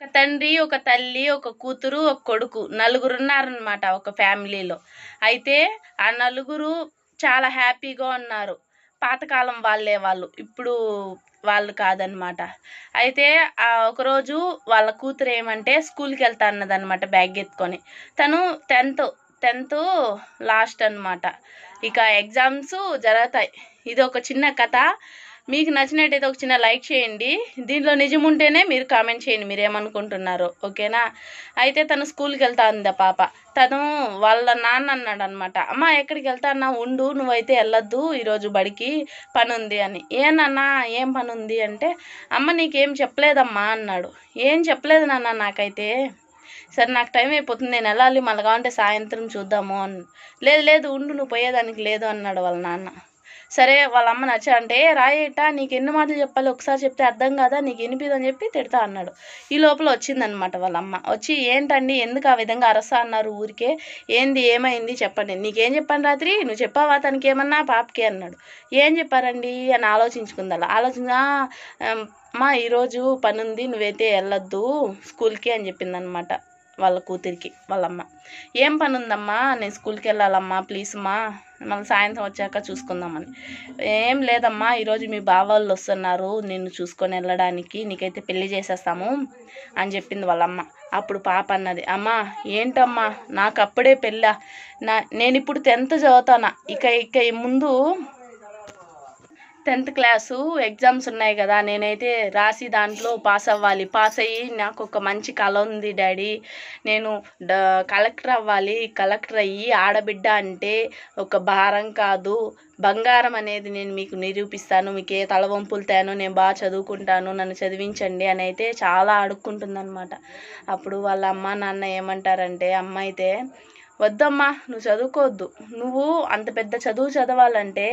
ఒక తండ్రి ఒక తల్లి ఒక కూతురు ఒక కొడుకు నలుగురు ఉన్నారనమాట ఒక ఫ్యామిలీలో. అయితే ఆ నలుగురు చాలా హ్యాపీగా ఉన్నారు. పాతకాలం వాళ్ళే వాళ్ళు. ఇప్పుడు వాళ్ళు కాదనమాట అయితే ఆ ఒకరోజు వాళ్ళ కూతురు ఏమంటే స్కూల్కి వెళ్తా అన్నదన్నమాట బ్యాగ్ ఎత్తుకొని. తను టెన్త్ టెన్త్ లాస్ట్ అన్నమాట. ఇక ఎగ్జామ్స్ జరుగుతాయి. ఇది ఒక చిన్న కథ. మీకు నచ్చినట్టయితే ఒక చిన్న లైక్ చేయండి. దీంట్లో నిజం ఉంటేనే మీరు కామెంట్ చేయండి మీరు ఏమనుకుంటున్నారో ఓకేనా? అయితే తను స్కూల్కి వెళ్తా ఉంది పాప. తను వాళ్ళ నాన్న అన్నాడు అనమాట అమ్మ ఎక్కడికి వెళ్తా అన్నా? ఉండు నువ్వైతే వెళ్ళొద్దు ఈరోజు బడికి పని ఉంది అని ఏనన్నా ఏం పని ఉంది అంటే అమ్మ నీకేం చెప్పలేదమ్మా అన్నాడు. ఏం చెప్పలేదు నాన్న నాకైతే. సరే నాకు టైం అయిపోతుంది నేను వెళ్ళాలి మళ్ళీ కావాలంటే సాయంత్రం చూద్దాము అని. లేదు లేదు ఉండు నువ్వు పోయేదానికి లేదు అన్నాడు వాళ్ళ నాన్న. సరే వాళ్ళ అమ్మ నచ్చ అంటే రాయేట నీకు ఎన్ని మాటలు చెప్పాలి ఒకసారి చెప్తే అర్థం కాదా నీకు వినిపిదని చెప్పి తిడతా అన్నాడు. ఈ లోపల వచ్చిందనమాట వాళ్ళ అమ్మ వచ్చి ఏంటండి ఎందుకు ఆ విధంగా అరసా అన్నారు ఊరికే? ఏంది ఏమైంది? చెప్పండి. నీకేం చెప్పాను రాత్రి? నువ్వు చెప్పావా? తనకి ఏమన్నా పాపకి అన్నాడు. ఏం చెప్పారండి? అని ఆలోచించుకుందా ఆలోచన మా ఈరోజు పని ఉంది నువ్వైతే వెళ్ళొద్దు స్కూల్కి అని చెప్పిందనమాట వాళ్ళ కూతురికి వాళ్ళమ్మ. ఏం పని ఉందమ్మా నేను స్కూల్కి వెళ్ళాలమ్మా ప్లీజ్ మా. మళ్ళీ సాయంత్రం వచ్చాక చూసుకుందామని. ఏం లేదమ్మా ఈరోజు మీ బావ వాళ్ళు వస్తున్నారు నిన్ను చూసుకొని వెళ్ళడానికి నీకైతే పెళ్ళి చేసేస్తాము అని చెప్పింది వాళ్ళమ్మ. అప్పుడు పాప అన్నది అమ్మా ఏంటమ్మా? నాకు అప్పుడే పెళ్ళా. నా నేను ఇప్పుడు టెన్త్ చదువుతానా? ఇక ఇక ముందు టెన్త్ క్లాసు ఎగ్జామ్స్ ఉన్నాయి కదా నేనైతే రాసి దాంట్లో పాస్ అవ్వాలి. పాస్ అయ్యి నాకు ఒక మంచి కళ ఉంది డాడీ. నేను కలెక్టర్ అవ్వాలి. కలెక్టర్ అయ్యి ఆడబిడ్డ అంటే ఒక భారం కాదు. బంగారం అనేది నేను మీకు నిరూపిస్తాను. మీకు ఏ తలవంపులు తేను నేను బాగా చదువుకుంటాను. నన్ను చదివించండి అని అయితే చాలా అడుక్కుంటుందన్నమాట. అప్పుడు వాళ్ళ అమ్మ నాన్న ఏమంటారంటే అమ్మ అయితే వద్దమ్మా నువ్వు చదువుకోవద్దు. నువ్వు అంత పెద్ద చదువు చదవాలంటే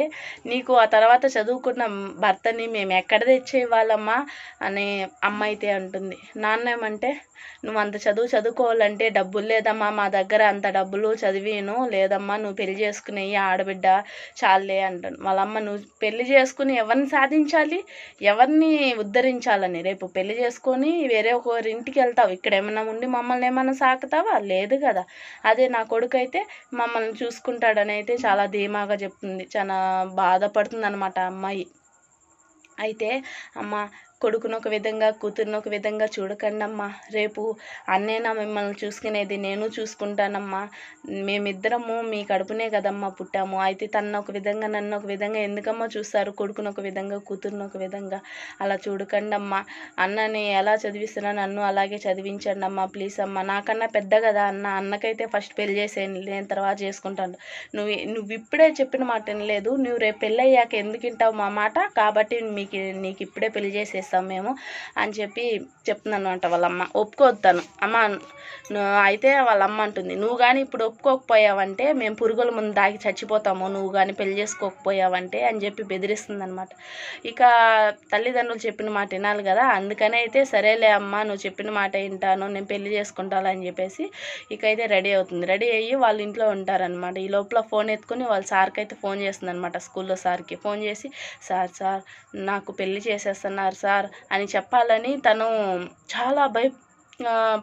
నీకు ఆ తర్వాత చదువుకున్న భర్తని మేము ఎక్కడ తెచ్చేవాళ్ళమ్మా అనే అమ్మ అయితే అంటుంది. నాన్న ఏమంటే నువ్వు అంత చదువు చదువుకోవాలంటే డబ్బులు లేదమ్మా. మా దగ్గర అంత డబ్బులు చదివేను. లేదమ్మా నువ్వు పెళ్ళి చేసుకునే ఆడబిడ్డ చాలే అంటాను. వాళ్ళమ్మ నువ్వు పెళ్ళి చేసుకుని ఎవరిని సాధించాలి? ఎవరిని ఉద్ధరించాలని? రేపు పెళ్ళి చేసుకొని వేరే ఒకరి ఇంటికి వెళ్తావు. ఇక్కడ ఏమైనా ఉండి మమ్మల్ని ఏమైనా సాకుతావా? లేదు కదా. అదే నాకు కొడుకు అయితే మమ్మల్ని చూసుకుంటాడని అయితే చాలా ధీమాగా చెప్తుంది. చాలా బాధపడుతుంది అనమాట అమ్మాయి. అయితే అమ్మ కొడుకును ఒక విధంగా కూతురును ఒక విధంగా చూడకండమ్మా. రేపు అన్నేనా మిమ్మల్ని చూసుకునేది నేను చూసుకుంటానమ్మా. మేమిద్దరము మీ కడుపునే కదమ్మా పుట్టాము. అయితే తను ఒక విధంగా నన్ను ఒక విధంగా ఎందుకమ్మా చూస్తారు? కొడుకును ఒక విధంగా కూతురును ఒక విధంగా అలా చూడకండమ్మా. అన్నని ఎలా చదివిస్తున్నా నన్ను అలాగే చదివించండి అమ్మా ప్లీజ్ అమ్మా. నాకన్నా పెద్ద కదా అన్న. అన్నకైతే ఫస్ట్ పెళ్ళి చేసేయండి నేను తర్వాత చేసుకుంటాను. నువ్వు నువ్వు ఇప్పుడే చెప్పిన మాట లేదు నువ్వు రేపు పెళ్ళయ్యాక ఎందుకు వింటావు మా మాట? కాబట్టి మీకు నీకు ఇప్పుడే పెళ్ళి చేస్తాం మేము అని చెప్పి చెప్తున్నాను అనమాట వాళ్ళ అమ్మ ఒప్పుకోవద్దాను అమ్మ అయితే వాళ్ళమ్మ అంటుంది నువ్వు కానీ ఇప్పుడు ఒప్పుకోకపోయావంటే మేము పురుగుల ముందు దాగి చచ్చిపోతాము. నువ్వు కానీ పెళ్ళి చేసుకోకపోయావంటే అని చెప్పి బెదిరిస్తుందనమాట ఇక తల్లిదండ్రులు చెప్పిన మాట వినాలి కదా. అందుకనే అయితే సరేలే అమ్మ నువ్వు చెప్పిన మాట వింటాను. నేను పెళ్ళి చేసుకుంటాను అని చెప్పేసి ఇక అయితే రెడీ అవుతుంది. రెడీ అయ్యి వాళ్ళ ఇంట్లో ఉంటారనమాట ఈ లోపల ఫోన్ ఎత్తుకొని వాళ్ళ సార్కి అయితే ఫోన్ చేస్తుంది అనమాట స్కూల్లో సార్కి. ఫోన్ చేసి సార్ సార్ నాకు పెళ్ళి చేసేస్తున్నారు సార్. సార్ అని చెప్పాలని తను చాలా భయ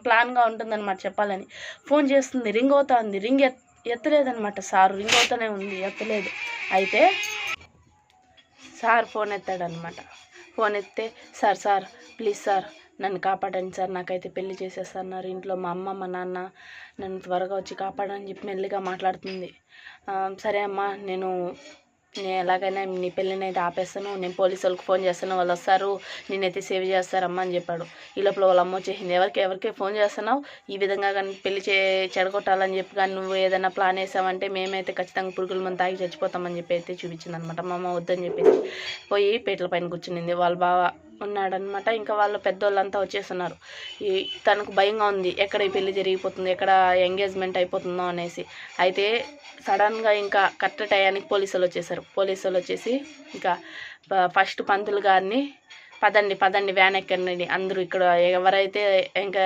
ప్లాన్గా ఉంటుందన్నమాట చెప్పాలని. ఫోన్ చేస్తుంది రింగ్ అవుతుంది రింగ్ ఎత్ ఎత్తలేదనమాట సార్ రింగ్ అవుతూనే ఉంది ఎత్తలేదు. అయితే సార్ ఫోన్ ఎత్తాడనమాట ఫోన్ ఎత్తే సార్ సార్ ప్లీజ్ సార్ నన్ను కాపాడండి సార్ నాకైతే పెళ్ళి చేసేస్తున్నారు ఇంట్లో మా అమ్మ మా నాన్న నన్ను త్వరగా వచ్చి కాపాడని చెప్పి మెల్లిగా మాట్లాడుతుంది. సరే అమ్మా నేను నేను ఎలాగైనా నీ పెళ్ళిని అయితే ఆపేస్తాను నేను పోలీసు వాళ్ళకి ఫోన్ చేస్తాను వాళ్ళు వస్తారు నేనైతే సేవ్ చేస్తారమ్మా అని చెప్పాడు. ఈ లోపల వాళ్ళ అమ్మ వచ్చేసింది ఎవరికి ఎవరికి ఫోన్ చేస్తున్నావు? ఈ విధంగా కానీ పెళ్ళి చే చెడగొట్టాలని చెప్పి కానీ నువ్వు ఏదైనా ప్లాన్ వేసావంటే మేమైతే ఖచ్చితంగా పురుగుల మంది తాగి చచ్చిపోతామని చెప్పి అయితే చూపించింది అనమాట మా అమ్మ వద్దని చెప్పేసి పోయి పేటల పైన కూర్చునింది. వాళ్ళ బావ ఉన్నాడనమాట ఇంకా వాళ్ళ పెద్దోళ్ళంతా వచ్చేస్తున్నారు. ఈ తనకు భయంగా ఉంది. ఎక్కడ ఈ పెళ్ళి జరిగిపోతుంది? ఎక్కడ ఎంగేజ్మెంట్ అయిపోతుందో అనేసి. అయితే సడన్గా ఇంకా కరెక్ట్ టయానికి పోలీసులు వచ్చేసారు. పోలీసులు వచ్చేసి ఇంకా ప- ఫస్ట్ పంతులు గారిని పదండి పదండి వ్యాన్ ఎక్కండి. అందరూ ఇక్కడ ఎవరైతే ఇంకా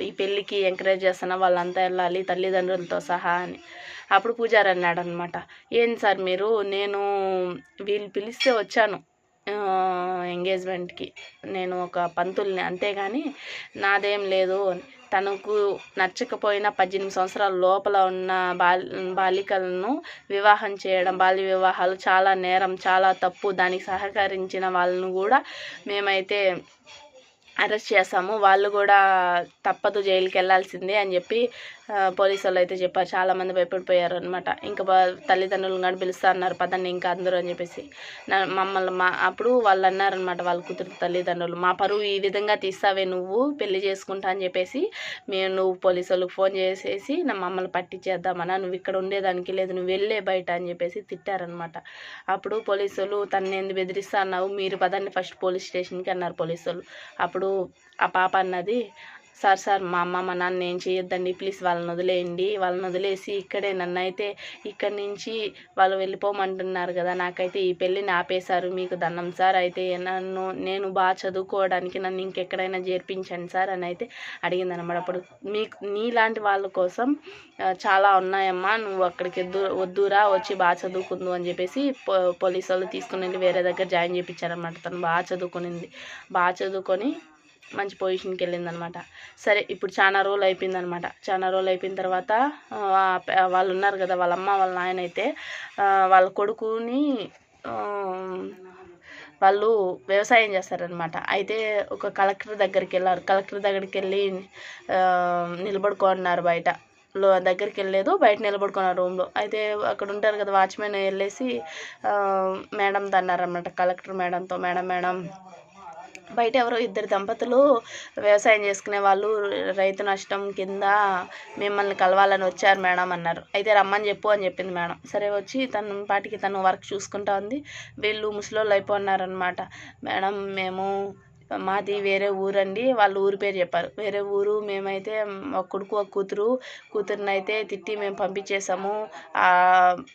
ఈ పెళ్ళికి ఎంకరేజ్ చేస్తున్నా వాళ్ళంతా వెళ్ళాలి తల్లిదండ్రులతో సహా అని. అప్పుడు పూజారి అన్నాడు అనమాట ఏంది సార్ మీరు? నేను వీళ్ళు పిలిస్తే వచ్చాను. ఎంగేజ్మెంట్కి. నేను ఒక పంతుల్ని అంతేగాని నాదేం లేదు. తనకు నచ్చకపోయిన పద్దెనిమిది సంవత్సరాల లోపల ఉన్న బాల్ బాలికలను వివాహం చేయడం బాల్య వివాహాలు చాలా నేరం చాలా తప్పు. దానికి సహకరించిన వాళ్ళను కూడా మేమైతే అరెస్ట్ చేస్తాము. వాళ్ళు కూడా తప్పదు జైలుకి వెళ్ళాల్సిందే అని చెప్పి పోలీసు వాళ్ళు అయితే చెప్పారు. చాలామంది భయపడిపోయారు అనమాట ఇంకా తల్లిదండ్రులు తల్లిదండ్రులను కానీ పిలుస్తా అన్నారు పదండి ఇంకా అందరూ అని చెప్పేసి. నా- మమ్మల్ని మా అప్పుడు వాళ్ళు అన్నారనమాట వాళ్ళ కూతురు తల్లిదండ్రులు మా పరువు ఈ విధంగా తీస్తావే నువ్వు పెళ్ళి చేసుకుంటా అని చెప్పేసి మేము నువ్వు పోలీసు వాళ్ళకి ఫోన్ చేసేసి నా మమ్మల్ని పట్టించేద్దామన్నా నువ్వు ఇక్కడ ఉండేదానికి లేదు. నువ్వు వెళ్ళే బయట అని చెప్పేసి తిట్టారనమాట అప్పుడు పోలీసు వాళ్ళు తనని ఎందుకు బెదిరిస్తా అన్నావు? మీరు పదండి ఫస్ట్ పోలీస్ స్టేషన్కి అన్నారు పోలీసు వాళ్ళు అప్పుడు ఆ పాప అన్నది సార్ సార్ మా అమ్మ మా నాన్న ఏం చేయొద్దండి ప్లీజ్ వాళ్ళని వదిలేయండి వాళ్ళని వదిలేసి ఇక్కడే నన్ను అయితే ఇక్కడి నుంచి వాళ్ళు వెళ్ళిపోమంటున్నారు కదా నాకైతే ఈ పెళ్ళిని ఆపేశారు మీకు దండం సార్ అయితే నన్ను నేను బాగా చదువుకోవడానికి నన్ను ఇంకెక్కడైనా చేర్పించండి సార్ అని అయితే అడిగింది అనమాట అప్పుడు మీకు నీలాంటి వాళ్ళ కోసం చాలా ఉన్నాయమ్మా నువ్వు అక్కడికి వద్దురా వచ్చి బాగా చదువుకుందు అని చెప్పేసి పో పోలీసు వాళ్ళు తీసుకుని వెళ్ళి వేరే దగ్గర జాయిన్ చేయించారనమాట తను బాగా చదువుకునింది. బాగా చదువుకొని మంచి పొజిషన్కి వెళ్ళిందనమాట. సరే ఇప్పుడు చాలా రోజులు అయిపోయిందనమాట. చాలా రోజులు అయిపోయిన తర్వాత వాళ్ళు ఉన్నారు కదా వాళ్ళ అమ్మ వాళ్ళ నాయన అయితే వాళ్ళ కొడుకుని వాళ్ళు వ్యవసాయం చేస్తారనమాట. అయితే ఒక కలెక్టర్ దగ్గరికి వెళ్ళారు. కలెక్టర్ దగ్గరికి వెళ్ళి ఆ, నిలబడుకున్నారు బయట. లో దగ్గరికి వెళ్ళలేదు బయట నిలబడుకున్నారు రూమ్లో అయితే అక్కడ ఉంటారు కదా వాచ్మెన్ వెళ్ళేసి మేడంతో అన్నారనమాట కలెక్టర్ మేడంతో మేడం మేడం బయట ఎవరో ఇద్దరు దంపతులు వ్యవసాయం చేసుకునే వాళ్ళు రైతు నష్టం కింద మిమ్మల్ని కలవాలని వచ్చారు మేడం అన్నారు. అయితే రమ్మని చెప్పు అని చెప్పింది మేడం. సరే వచ్చి తను పాటికి తను వర్క్ చూసుకుంటా ఉంది. వీళ్ళు ముసలోళ్ళు అయిపోన్నారనమాట మేడం మేము మాది వేరే ఊరండి వాళ్ళు ఊరి పేరు చెప్పారు. వేరే ఊరు మేమైతే ఒక కొడుకు ఒక కూతురు. కూతురుని అయితే తిట్టి మేము పంపించేసాము ఆ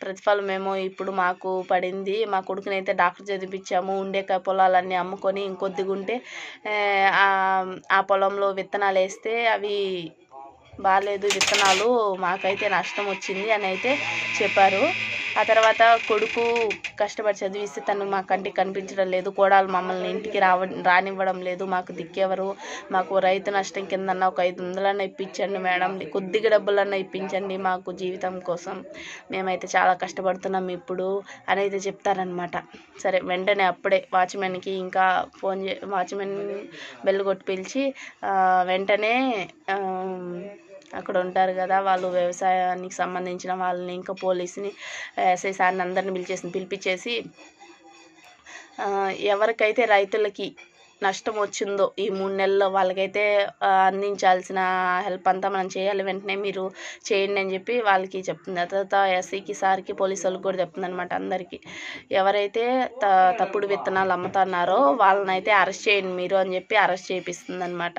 ప్రతిఫలం మేము ఇప్పుడు మాకు పడింది. మా కొడుకుని అయితే డాక్టర్ చదివించాము. ఉండే పొలాలన్నీ అమ్ముకొని ఇంకొద్దిగా ఉంటే ఆ- ఆ పొలంలో విత్తనాలు వేస్తే అవి బాగాలేదు విత్తనాలు మాకైతే నష్టం వచ్చింది అని అయితే చెప్పారు. ఆ తర్వాత కొడుకు కష్టపడి చదివిస్తే తను మా కంటికి కనిపించడం లేదు. కోడాలు మమ్మల్ని ఇంటికి రావ రానివ్వడం లేదు. మాకు దిక్కేవరు. మాకు రైతు నష్టం కిందన్న ఒక ఐదు వందలన్నా ఇప్పించండి మేడం. కొద్దిగా డబ్బులన్నా ఇప్పించండి మాకు జీవితం కోసం. మేమైతే చాలా కష్టపడుతున్నాం ఇప్పుడు అని అయితే చెప్తారనమాట సరే వెంటనే అప్పుడే వాచ్మెన్కి ఇంకా ఫోన్ చే వాచ్మెన్ బెల్ కొట్టి పిలిచి వెంటనే అక్కడ ఉంటారు కదా వాళ్ళు వ్యవసాయానికి సంబంధించిన వాళ్ళని ఇంకా పోలీసుని ఎస్ఐ సార్ని అందరిని పిలిచేసి పిలిపించేసి ఎవరికైతే రైతులకి నష్టం వచ్చిందో ఈ మూడు నెలల్లో వాళ్ళకైతే అందించాల్సిన హెల్ప్ అంతా మనం చేయాలి. వెంటనే మీరు చేయండి అని చెప్పి వాళ్ళకి చెప్తుంది. ఆ తర్వాత ఎస్సీకి సార్కి పోలీసు వాళ్ళకి కూడా చెప్తుంది అనమాట అందరికీ. ఎవరైతే త తప్పుడు విత్తనాలు అమ్ముతున్నారో వాళ్ళనైతే అరెస్ట్ చేయండి మీరు అని చెప్పి అరెస్ట్ చేపిస్తుంది అనమాట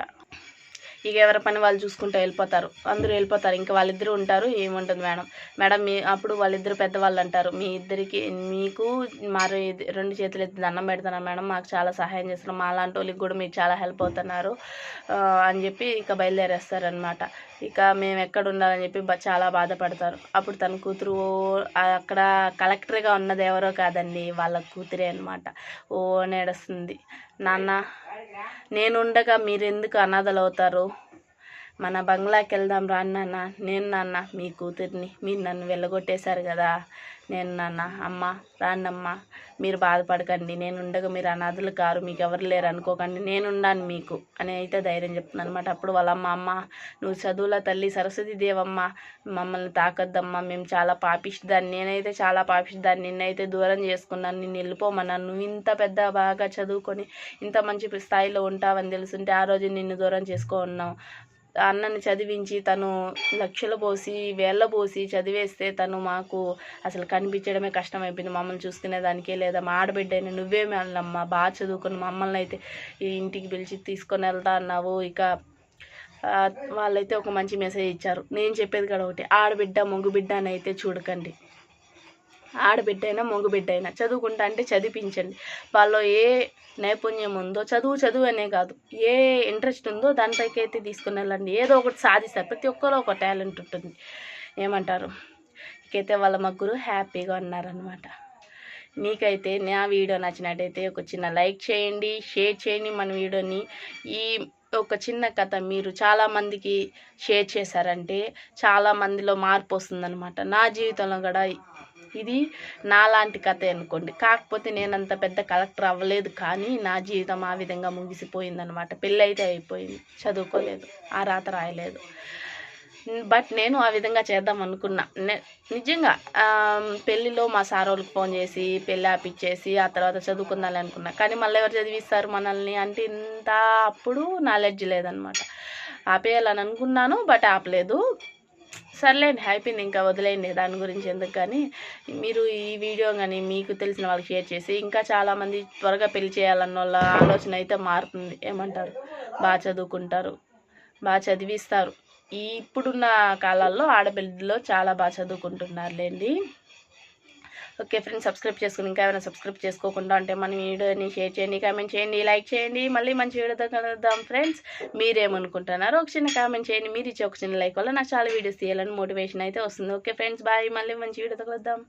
ఇక ఎవరి పని వాళ్ళు చూసుకుంటూ వెళ్ళిపోతారు. అందరూ వెళ్ళిపోతారు. ఇంకా వాళ్ళిద్దరూ ఉంటారు. ఏముంటుంది మేడం? మేడం మీ అప్పుడు వాళ్ళిద్దరు పెద్దవాళ్ళు అంటారు. మీ ఇద్దరికి మీకు మరి రెండు చేతులు ఎత్తి దండం పెడుతున్నాం మేడం. మాకు చాలా సహాయం చేస్తున్నాం మా లాంటి వాళ్ళకి కూడా మీకు చాలా హెల్ప్ అవుతున్నారు అని చెప్పి ఇక బయలుదేరేస్తారనమాట ఇక మేము ఎక్కడ ఉండాలని చెప్పి చాలా బాధపడతారు. అప్పుడు తన కూతురు అక్కడ కలెక్టర్గా ఉన్నది ఎవరో కాదండి. వాళ్ళ కూతురే అనమాట ఓ నేడుస్తుంది నాన్న నేనుండగా మీరెందుకు అనాథలవుతారు? అవుతారు మన బంగ్లాకి వెళ్దాం రా నాన్న నేను నాన్న మీ కూతుర్ని మీరు నన్ను వెళ్ళగొట్టేశారు కదా. నేను నాన్న అమ్మ రాన్నమ్మ మీరు బాధపడకండి. నేను ఉండగా మీరు అనాథులు కారు మీకు ఎవరు లేరు అనుకోకండి. నేనున్నాను మీకు అని అయితే ధైర్యం చెప్తుంది అనమాట అప్పుడు వాళ్ళ అమ్మ అమ్మ నువ్వు చదువుల తల్లి సరస్వతి దేవమ్మ మమ్మల్ని తాకద్దమ్మా. మేము చాలా పాపిష్దాన్ని నేనైతే చాలా పాపిష్దాన్ని నిన్నైతే దూరం చేసుకున్నాను. నిన్ను వెళ్ళిపోమన్నాను నువ్వు ఇంత పెద్ద బాగా చదువుకొని ఇంత మంచి స్థాయిలో ఉంటావని తెలుసుంటే ఆ రోజు నిన్ను దూరం చేసుకో ఉన్నావు అన్నని చదివించి తను లక్షలు పోసి వేళ్ళ పోసి చదివేస్తే తను మాకు అసలు కనిపించడమే కష్టమైపోయింది. మమ్మల్ని చూసుకునే దానికే లేదా మా ఆడబిడ్డని నువ్వే వెళ్ళమ్మా బాగా చదువుకుని మమ్మల్ని అయితే ఈ ఇంటికి పిలిచి తీసుకొని వెళ్తా అన్నావు. ఇక వాళ్ళైతే ఒక మంచి మెసేజ్ ఇచ్చారు. నేను చెప్పేది కూడా ఒకటి ఆడబిడ్డ మొగ్గుబిడ్డ అని అయితే చూడకండి. ఆడబిడ్డైనా మగబిడ్డైనా అయినా చదువుకుంటా అంటే చదివించండి. వాళ్ళు ఏ నైపుణ్యం ఉందో చదువు చదువు అనే కాదు ఏ ఇంట్రెస్ట్ ఉందో దానిపైకి అయితే తీసుకుని వెళ్ళండి ఏదో ఒకటి సాధిస్తారు. ప్రతి ఒక్కరు ఒక టాలెంట్ ఉంటుంది. ఏమంటారు? ఇకైతే వాళ్ళ ముగ్గురు హ్యాపీగా ఉన్నారనమాట మీకైతే నా వీడియో నచ్చినట్టయితే ఒక చిన్న లైక్ చేయండి షేర్ చేయండి మన వీడియోని. ఈ ఒక చిన్న కథ మీరు చాలామందికి షేర్ చేశారంటే చాలామందిలో మార్పు వస్తుందన్నమాట. నా జీవితంలో కూడా ఇది నాలాంటి కథ అనుకోండి. కాకపోతే నేను అంత పెద్ద కలెక్టర్ అవ్వలేదు కానీ నా జీవితం ఆ విధంగా ముగిసిపోయిందనమాట పెళ్ళి అయితే అయిపోయింది. చదువుకోలేదు. ఆ రాత రాయలేదు. బట్ నేను ఆ విధంగా చేద్దాం అనుకున్నా. నిజంగా పెళ్ళిలో మా సార్ వాళ్ళకి ఫోన్ చేసి పెళ్ళి ఆపిచ్చేసి ఆ తర్వాత చదువుకుందాలి అనుకున్నా. కానీ మళ్ళీ ఎవరు చదివిస్తారు మనల్ని అంటే ఇంత అప్పుడు నాలెడ్జ్ లేదనమాట ఆపేయాలని అనుకున్నాను బట్ ఆపలేదు. సర్లేండి అయిపోయింది ఇంకా వదిలేయండి దాని గురించి ఎందుకు కానీ. మీరు ఈ వీడియో కానీ మీకు తెలిసిన వాళ్ళకి షేర్ చేసి ఇంకా చాలామంది త్వరగా పెళ్ళి చేయాలన్న వాళ్ళ ఆలోచన అయితే మారుతుంది. ఏమంటారు? బాగా చదువుకుంటారు బాగా చదివిస్తారు. ఇప్పుడున్న కాలాల్లో ఆడపిల్లలు చాలా బాగా చదువుకుంటున్నారులేండి. ఓకే ఫ్రెండ్స్ సబ్స్క్రైబ్ చేసుకుని ఇంకా ఏమైనా సబ్స్క్రైబ్ చేసుకోకుండా అంటే మన వీడియోని షేర్ చేయండి కామెంట్ చేయండి లైక్ చేయండి. మళ్ళీ మంచి వీడియోతో కలుద్దాం ఫ్రెండ్స్. మీరేమనుకుంటున్నారో ఒక చిన్న కామెంట్ చేయండి. మీరు ఇచ్చే ఒక చిన్న లైక్ వల్ల నాకు చాలా వీడియోస్ తీయాలని మోటివేషన్ అయితే వస్తుంది. Okay friends bye. మళ్ళీ మంచి వీడియోతో కలుద్దాం.